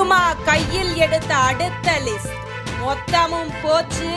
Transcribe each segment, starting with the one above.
திருமா கையில் எடுத்த அடுத்த லிஸ்ட் மொத்தமும் போச்சு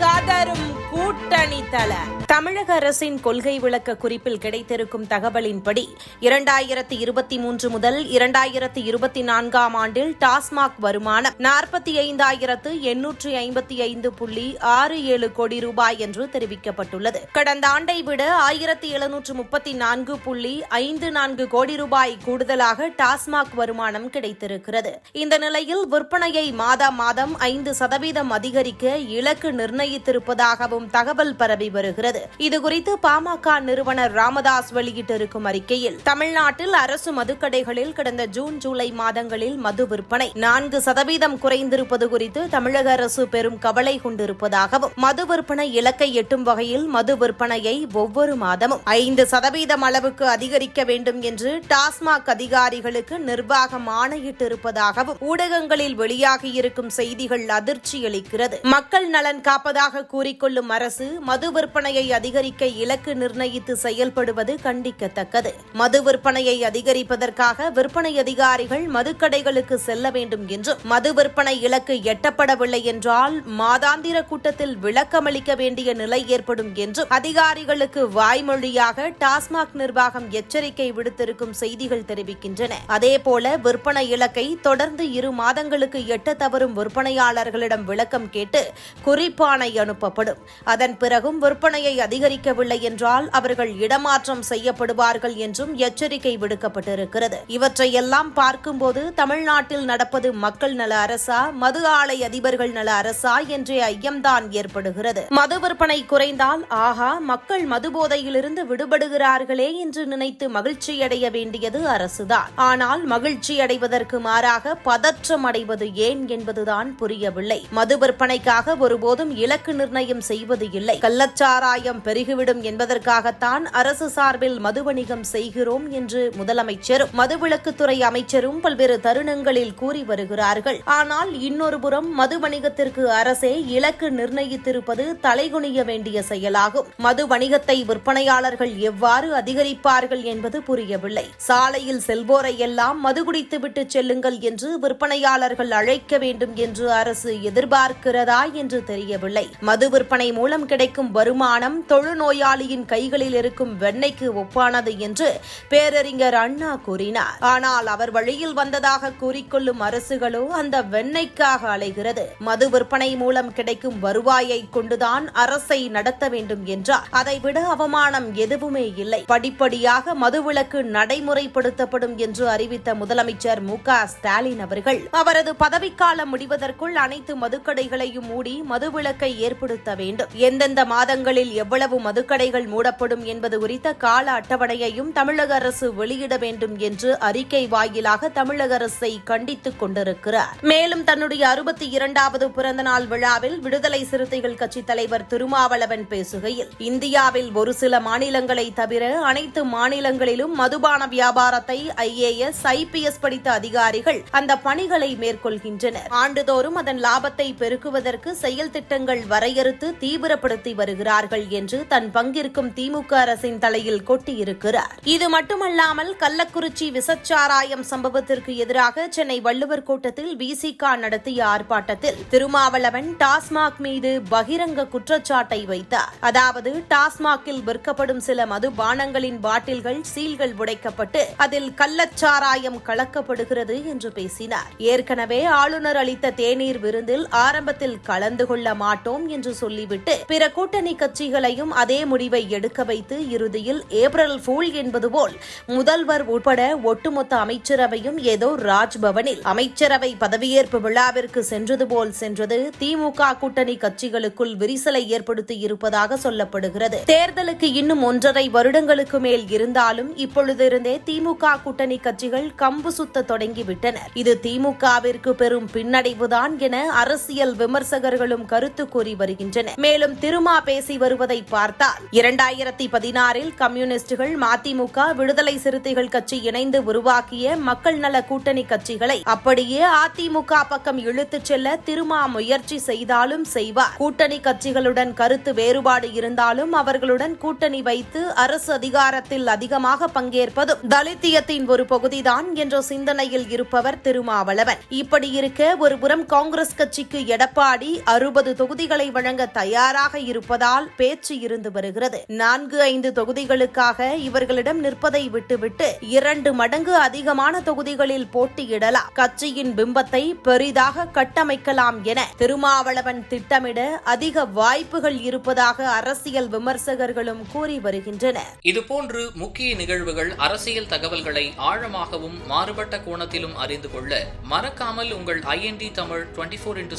கதரும் கூட்டணி தல தமிழக அரசின் கொள்கை விளக்க குறிப்பில் கிடைத்திருக்கும் தகவலின்படி இரண்டாயிரத்தி இருபத்தி மூன்று முதல் இரண்டாயிரத்தி இருபத்தி நான்காம் ஆண்டில் டாஸ்மாக் வருமானம் நாற்பத்தி ஐந்தாயிரத்து எண்ணூற்றி ஐம்பத்தி ஐந்து புள்ளி ஆறு ஏழு கோடி ரூபாய் என்று தெரிவிக்கப்பட்டுள்ளது. கடந்த ஆண்டை விட ஆயிரத்தி எழுநூற்று முப்பத்தி நான்கு புள்ளி ஐந்து நான்கு கோடி ரூபாய் கூடுதலாக டாஸ்மாக் வருமானம் கிடைத்திருக்கிறது. இந்த நிலையில் விற்பனையை மாதம் மாதம் ஐந்து சதவீதம் சதவீதம் அதிகரிக்க இலக்கு நிர்ணயித்திருப்பதாகவும் தகவல் பரவி வருகிறது. இதுகுறித்து பாமக நிறுவனர் ராமதாஸ் வெளியிட்டிருக்கும் அறிக்கையில் தமிழ்நாட்டில் அரசு மதுக்கடைகளில் கடந்த ஜூன் ஜூலை மாதங்களில் மது விற்பனை நான்கு சதவீதம் குறைந்திருப்பது குறித்து தமிழக அரசு பெரும் கவலை கொண்டிருப்பதாகவும் மது விற்பனை இலக்கை எட்டும் வகையில் மது விற்பனையை ஒவ்வொரு மாதமும் ஐந்து சதவீதம் அளவுக்கு அதிகரிக்க வேண்டும் என்று டாஸ்மாக் அதிகாரிகளுக்கு நிர்வாகம் ஆணையிட்டிருப்பதாகவும் ஊடகங்களில் வெளியாகியிருக்கும் செய்திகள் அதிர்ச்சி காட்சியளிக்கிறது மக்கள் நலன் காப்பதாக கூறிக்கொள்ளும் அரசு மது விற்பனையை அதிகரிக்க இலக்கு நிர்ணயித்து செயல்படுவது கண்டிக்கத்தக்கது. மது விற்பனையை அதிகரிப்பதற்காக விற்பனை அதிகாரிகள் மதுக்கடைகளுக்கு செல்ல வேண்டும் என்றும் மது விற்பனை இலக்கு எட்டப்படவில்லை என்றால் மாதாந்திர கூட்டத்தில் விளக்கமளிக்க வேண்டிய நிலை ஏற்படும் என்றும் அதிகாரிகளுக்கு வாய்மொழியாக டாஸ்மாக் நிர்வாகம் எச்சரிக்கை விடுத்திருக்கும் செய்திகள் தெரிவிக்கின்றன. அதேபோல விற்பனை இலக்கை தொடர்ந்து இரு மாதங்களுக்கு எட்ட தவறும் விற்பனையாளர்களிடம் விளக்கம் கேட்டு குறிப்பானை அனுப்பப்படும். அதன் பிறகும் விற்பனையை அதிகரிக்கவில்லை என்றால் அவர்கள் இடமாற்றம் செய்யப்படுவார்கள் என்றும் எச்சரிக்கை விடுக்கப்பட்டிருக்கிறது. இவற்றையெல்லாம் பார்க்கும்போது தமிழ்நாட்டில் நடப்பது மக்கள் நல அரசா மது ஆலை அதிபர்கள் நல அரசா என்ற ஐயம்தான் ஏற்படுகிறது. மது விற்பனை குறைந்தால் ஆஹா மக்கள் மது போதையிலிருந்து விடுபடுகிறார்களே என்று நினைத்து மகிழ்ச்சியடைய வேண்டியது அரசுதான். ஆனால் மகிழ்ச்சி அடைவதற்கு மாறாக பதற்றம் அடைவது ஏன் என்பதுதான் புரியவில்லை. மது விற்பனைக்காக ஒருபோதும் இலக்கு நிர்ணயம் செய்வது இல்லை. கள்ளச்சாராயம் பெருகிவிடும் என்பதற்காகத்தான் அரசு சார்பில் மது வணிகம் செய்கிறோம் என்று முதலமைச்சரும் மதுவிலக்குத்துறை அமைச்சரும் பல்வேறு தருணங்களில் கூறி வருகிறார்கள். ஆனால் இன்னொரு புறம் மது வணிகத்திற்கு அரசே இலக்கு நிர்ணயித்திருப்பது தலைகுனிய வேண்டிய செயலாகும். மது வணிகத்தை விற்பனையாளர்கள் எவ்வாறு அதிகரிப்பார்கள் என்பது புரியவில்லை. சாலையில் செல்வோரை எல்லாம் மது குடித்துவிட்டு செல்லுங்கள் என்று விற்பனையாளர்கள் அழைக்க வேண்டும் என்று அரசு எதிர்ப்பு எதிர்பார்க்கிறதா என்று தெரியவில்லை. மது விற்பனை மூலம் கிடைக்கும் வருமானம் தொழுநோயாளியின் கைகளில் இருக்கும் வெண்ணெய்க்கு ஒப்பானது என்று பேரறிஞர் அண்ணா கூறினார். ஆனால் அவர் வழியில் வந்ததாக கூறிக்கொள்ளும் அரசுகளோ அந்த வெண்ணெய்க்காக அலைகிறது. மது விற்பனை மூலம் கிடைக்கும் வருவாயை கொண்டுதான் அரசை நடத்த வேண்டும் என்றார். அதைவிட அவமானம் எதுவுமே இல்லை. படிப்படியாக மதுவிலக்கு நடைமுறைப்படுத்தப்படும் என்று அறிவித்த முதலமைச்சர் மு க ஸ்டாலின் அவர்கள் அவரது பதவிக்காலம் முடிவதற்குள் அனைத்து மதுக்கடைகளையும் மூடி மதுவிலக்கை ஏற்படுத்த வேண்டும். எந்தெந்த மாதங்களில் எவ்வளவு மதுக்கடைகள் மூடப்படும் என்பது குறித்த கால அட்டவணையையும் தமிழக அரசு வெளியிட வேண்டும் என்று அறிக்கை வாயிலாக தமிழக அரசை கண்டித்துக் கொண்டிருக்கிறார். மேலும் தன்னுடைய அறுபத்தி இரண்டாவது பிறந்தநாள் விழாவில் விடுதலை சிறுத்தைகள் கட்சித் தலைவர் திருமாவளவன் பேசுகையில் இந்தியாவில் ஒரு சில மாநிலங்களை தவிர அனைத்து மாநிலங்களிலும் மதுபான வியாபாரத்தை ஐஏஎஸ் ஐபிஎஸ் படித்த அதிகாரிகள் அந்த பணிகளை மேற்கொள்கின்றனர். ஆண்டுதோறும் அதன் லாபத்தை பெருக்குவதற்கு செயல் திட்டங்கள் வரையறுத்து தீவிரப்படுத்தி வருகிறார்கள் என்று தன் பங்கிற்கும் திமுக அரசின் தலையில் கொட்டியிருக்கிறார். இது மட்டுமல்லாமல் கள்ளக்குறிச்சி விசச்சாராயம் சம்பவத்திற்கு எதிராக சென்னை வள்ளுவர் கூட்டத்தில் விசிக நடத்திய ஆர்ப்பாட்டத்தில் திருமாவளவன் டாஸ்மாக் மீது பகிரங்க குற்றச்சாட்டை வைத்தார். அதாவது டாஸ்மாகில் விற்கப்படும் சில மதுபானங்களின் பாட்டில்கள் சீல்கள் உடைக்கப்பட்டு அதில் கள்ளச்சாராயம் கலக்கப்படுகிறது என்று பேசினார். ஏற்கனவே ஆளுநர் அளித்த தேநீர் விருந்தில் ஆரம்பத்தில் கலந்து கொள்ள மாட்டோம் என்று சொல்லிவிட்டு பிற கூட்டணி கட்சிகளையும் அதே முடிவை எடுக்க வைத்து இறுதியில் ஏப்ரல் ஃபூல் என்பது போல் முதல்வர் உட்பட ஒட்டுமொத்த அமைச்சரவையும் ஏதோ ராஜ்பவனில். அமைச்சரவை பதவியேற்பு விழாவிற்கு சென்றது போல் சென்றது. திமுக கூட்டணி கட்சிகளுக்குள் விரிசலை ஏற்படுத்தி இருப்பதாக சொல்லப்படுகிறது. தேர்தலுக்கு இன்னும் ஒன்றரை வருடங்களுக்கு மேல் இருந்தாலும் இப்பொழுதிருந்தே திமுக கூட்டணி கட்சிகள் கம்பு சுத்த தொடங்கிவிட்டனர் இது திமுகவிற்கு பெரும் பின்னடைவுதான் என அரசு அரசியல் விமர்சகர்களும் கருத்து கூறி வருகின்றனர். மேலும் திருமா பேசி வருவதை பார்த்தால் இரண்டாயிரத்தி பதினாறில் கம்யூனிஸ்டுகள் மதிமுக விடுதலை சிறுத்தைகள் கட்சி இணைந்து உருவாக்கிய மக்கள் நல கூட்டணி கட்சிகளை அப்படியே அதிமுக பக்கம் இழுத்துச் செல்ல திருமா முயற்சி செய்தாலும் செய்வார். கூட்டணி கட்சிகளுடன் கருத்து வேறுபாடு இருந்தாலும் அவர்களுடன் கூட்டணி வைத்து அரசு அதிகாரத்தில் அதிகமாக பங்கேற்பதும் தலித்தியத்தின் ஒரு பகுதிதான் என்ற சிந்தனையில் இருப்பவர் திருமாவளவன். இப்படி இருக்க ஒருபுறம் காங்கிரஸ் கட்சிக்கு எடப்பாடி அறுபது தொகுதிகளை வழங்க தயாராக இருப்பதால் பேச்சு இருந்து வருகிறது. நான்கு ஐந்து தொகுதிகளுக்காக இவர்களிடம் நிற்பதை விட்டுவிட்டு இரண்டு மடங்கு அதிகமான தொகுதிகளில் போட்டியிடலாம். கட்சியின் பிம்பத்தை பெரிதாக கட்டமைக்கலாம் என திருமாவளவன் திட்டமிட அதிக வாய்ப்புகள் இருப்பதாக அரசியல் விமர்சகர்களும் கூறி வருகின்றனர். இதுபோன்று முக்கிய நிகழ்வுகள் அரசியல் தகவல்களை ஆழமாகவும் மாறுபட்ட கோணத்திலும் அறிந்து கொள்ள மறக்காமல் உங்கள் IND Tamil twenty four into